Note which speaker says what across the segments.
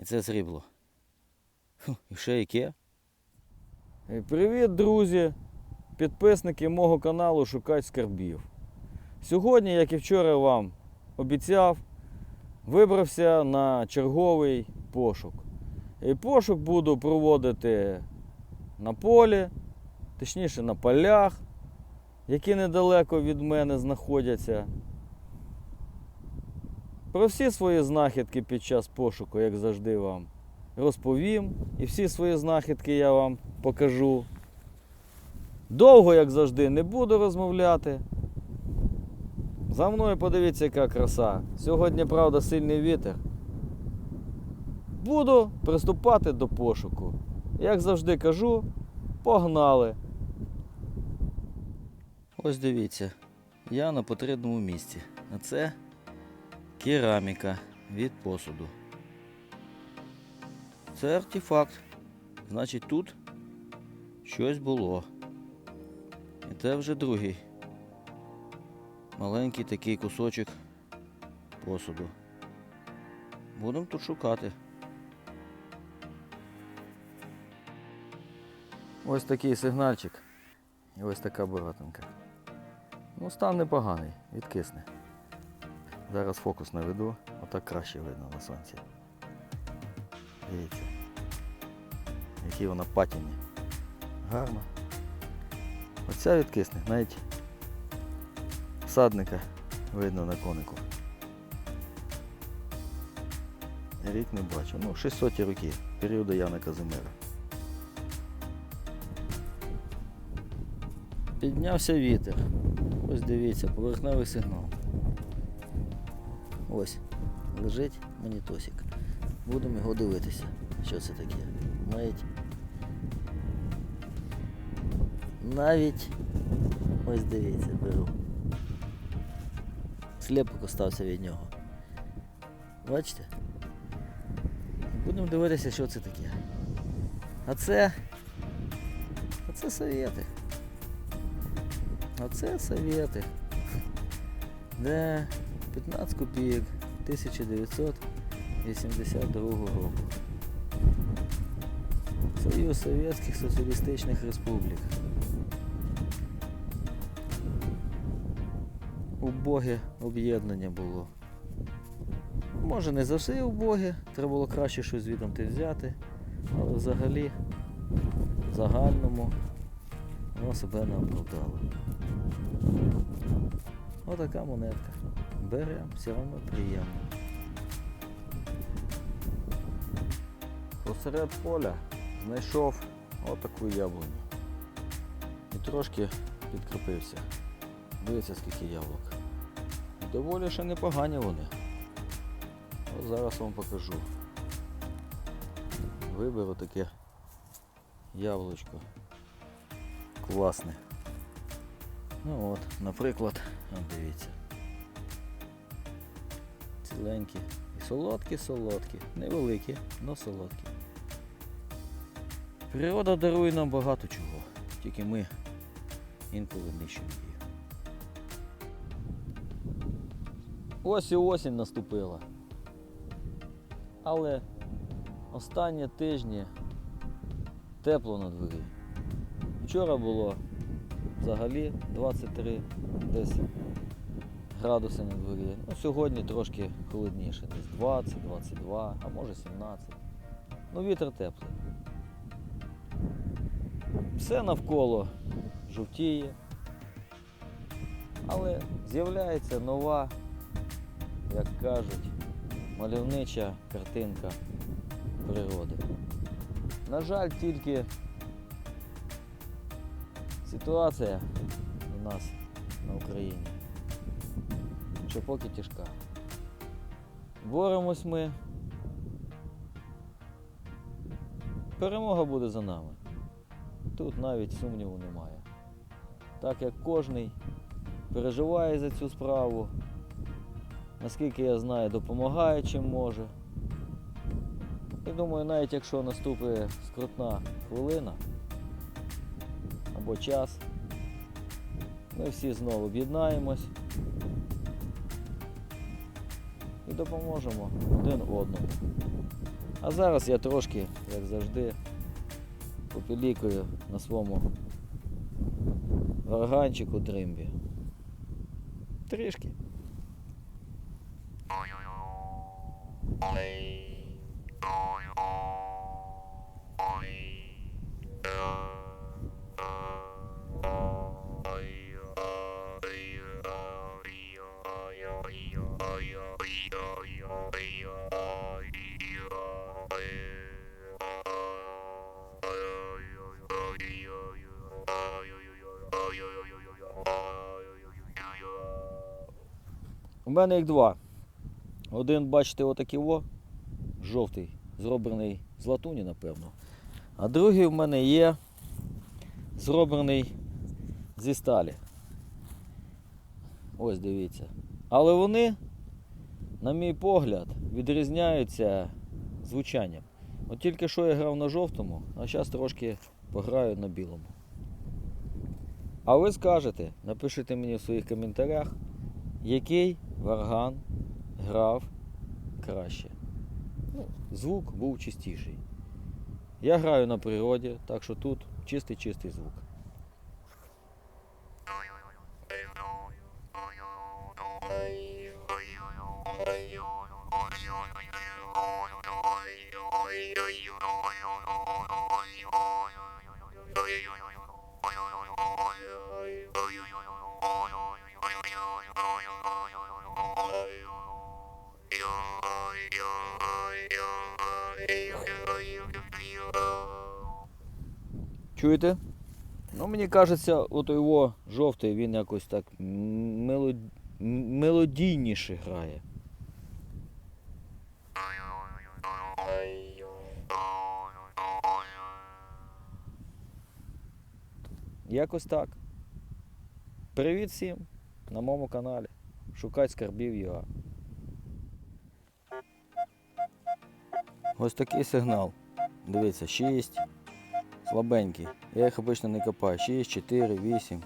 Speaker 1: І це срібло. Фу, і ще яке? Е, Привіт, друзі! Підписники мого каналу Шукать скарбів. Сьогодні, як і вчора вам обіцяв, вибрався на черговий пошук. І пошук буду проводити на полі, точніше на полях, які недалеко від мене знаходяться. Про всі свої знахідки під час пошуку, як завжди, вам розповім. І всі свої знахідки я вам покажу. Довго, як завжди, не буду розмовляти. За мною подивіться, яка краса. Сьогодні, правда, сильний вітер. Буду приступати до пошуку. Як завжди кажу, погнали. Ось дивіться, я на потрібному місці. А це кераміка від посуду. Це артефакт. Значить, тут щось було. І це вже другий. Маленький такий кусочок посуду. Будемо тут шукати. Ось такий сигнальчик. І ось така буратинка. Ну, стан непоганий, відкисне. Зараз фокус наведу, отак краще видно на сонці. Дивіться. Які вона патіні. Гарно. Оця відкисне, навіть садника видно на конику. Рік не бачу. Ну, 600 роки, періоду Яна Казимира. Піднявся вітер. Ось дивіться, поверхневий сигнал. Ось, лежить монітосик. Будемо його дивитися. Що це таке? Навіть. Навіть. Ось дивіться, беру. Сліпок остався від нього. Бачите? Будемо дивитися, що це таке. А це. А це совєти. А це совєти. Де 15 копійок 1982 року. Союз Совєтських Соціалістичних Республік. Убоге об'єднання було. Може не завжди убоге, треба було краще щось звідти взяти, але взагалі в загальному воно себе не оправдало. Отака монетка. Беремо, все одно приємно. Посеред поля знайшов отаку яблуню. І трошки підкріпився. Дивіться, скільки яблук. Доволі ще непогані вони. От зараз вам покажу. Виберу таке яблучко. Класне. Ну от, наприклад, дивіться. Ціленькі. Солодкі, солодкі. Невеликі, але солодкі. Природа дарує нам багато чого. Тільки ми інколи нищимо її. Ось і осінь наступила. Але останні тижні тепло на дворі. Вчора було взагалі 23 десь градуси на дворі. Ну, сьогодні трошки холодніше, десь 20, 22, а може 17. Ну, вітер теплий. Все навколо жовтіє. Але з'являється нова, як кажуть, мальовнича картинка природи. На жаль, тільки ситуація у нас на Україні, що поки тяжка. Боремось ми. Перемога буде за нами. Тут навіть сумніву немає. Так як кожний переживає за цю справу, наскільки я знаю, допомагає чим може. І думаю, навіть якщо наступить скрутна хвилина або час, ми всі знову об'єднаємось і допоможемо один одному. А зараз я трошки, як завжди, попілікую на своєму варганчику дримбі. Трішки. У мене їх два. Один, бачите, отакий о, жовтий, зроблений з латуні, напевно. А другий в мене є зроблений зі сталі. Ось дивіться. Але вони, на мій погляд, відрізняються звучанням. От тільки що я грав на жовтому, а зараз трошки пограю на білому. А ви скажете, напишіть мені в своїх коментарях, який варган грав краще. Ну, звук був чистіший. Я граю на природі, так що тут чистий-чистий звук. Чуєте? Ну, мені кажеться, от його жовтий він якось так мелод... мелодійніше грає. Якось так. Привіт всім на моєму каналі. Шукать скарбів ЮА. Ось такий сигнал. Дивіться, 6. Слабенький. Я їх обично не копаю. 6, 4, 8.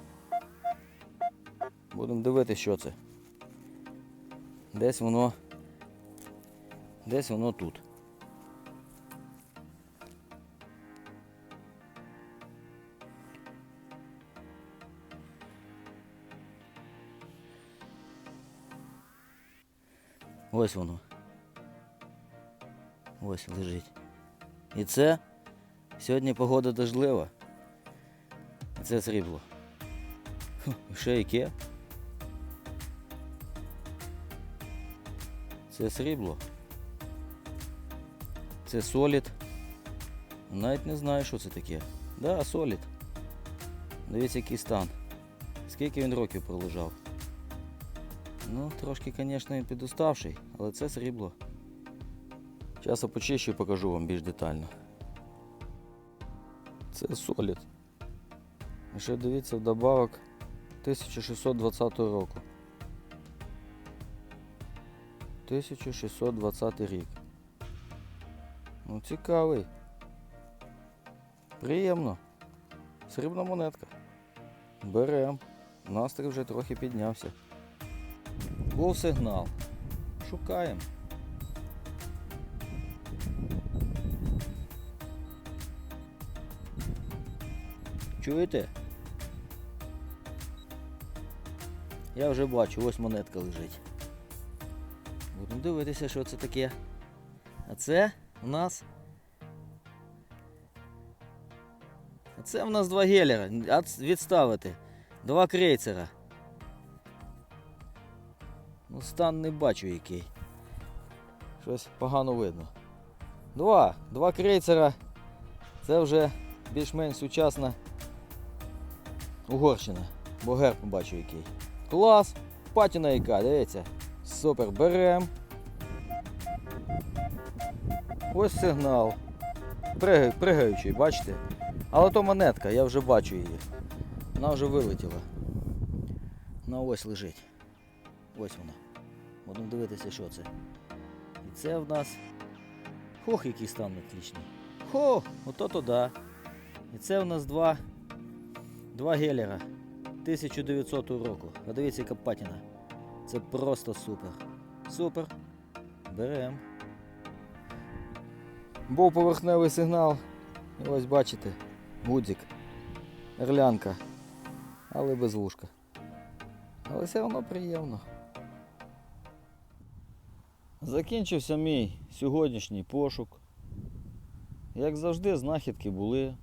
Speaker 1: Будемо дивитися, що це. Десь воно. Десь воно тут. Ось воно. Ось лежить. І це Сьогодні погода дождлива. Це срібло. І ще яке? Це срібло. Це солід. Навіть не знаю, що це таке. Да, солід. Дивіться, який стан. Скільки він років пролежав. Ну, трошки, звісно, він підуставший, але це срібло. Зараз почищу і покажу вам більш детально. Це солід. І ще дивіться вдобавок 1620 року. 1620 рік. Ну, цікавий. Приємно. Срібна монетка. Берем. Настрій вже трохи піднявся. Був сигнал. Шукаємо. Чуєте? Я вже бачу, ось монетка лежить. Будемо дивитися, що це таке. А це у нас. А це у нас два гелера. Відставити. Два крейцера. Ну, стан не бачу який. Щось погано видно. Два. Два крейцера. Це вже більш-менш сучасна Угорщина. Бо герб бачу який. Клас! Патіна яка, дивіться. Супер, берем. Ось сигнал. Пригай, пригаючий, бачите? Але то монетка, я вже бачу її. Вона вже вилетіла. Вона ось лежить. Ось вона. Будемо дивитися, що це. І це в нас. Хох, який стан отличний. Хо, ото то да. І це в нас два. Два гелера 1900 року. А дивіться, яка патіна. Це просто супер. Супер. Берем. Був поверхневий сигнал. І ось бачите, гудзик, орлянка, але без вушка. Але все одно приємно. Закінчився мій сьогоднішній пошук. Як завжди, знахідки були.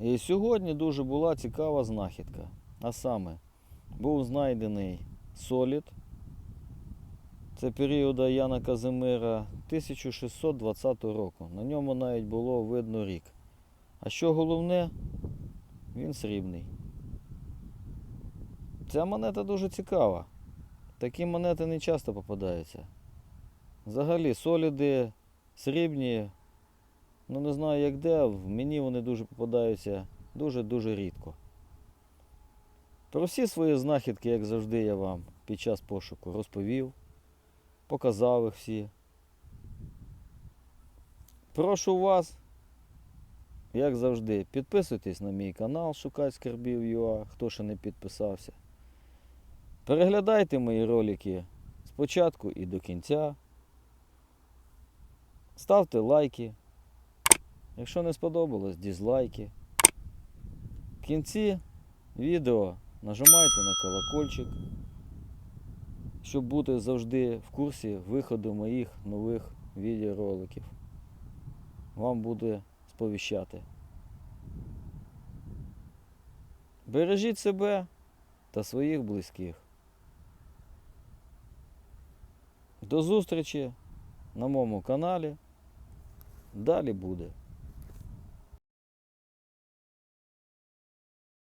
Speaker 1: І сьогодні дуже була цікава знахідка. А саме, був знайдений солід. Це періода Яна Казимира 1620 року. На ньому навіть було видно рік. А що головне, він срібний. Ця монета дуже цікава. Такі монети не часто попадаються. Взагалі, соліди срібні, ну не знаю як де, в мені вони дуже попадаються дуже-дуже рідко. Про всі свої знахідки, як завжди, я вам під час пошуку розповів, показав їх всі. Прошу вас, як завжди, підписуйтесь на мій канал Шукать Скарбів ЮА, хто ще не підписався. Переглядайте мої ролики спочатку і до кінця. Ставте лайки. Якщо не сподобалось, дізлайки. В кінці відео нажимайте на колокольчик, щоб бути завжди в курсі виходу моїх нових відеороликів. Вам буде сповіщати. Бережіть себе та своїх близьких. До зустрічі на моєму каналі. Далі буде.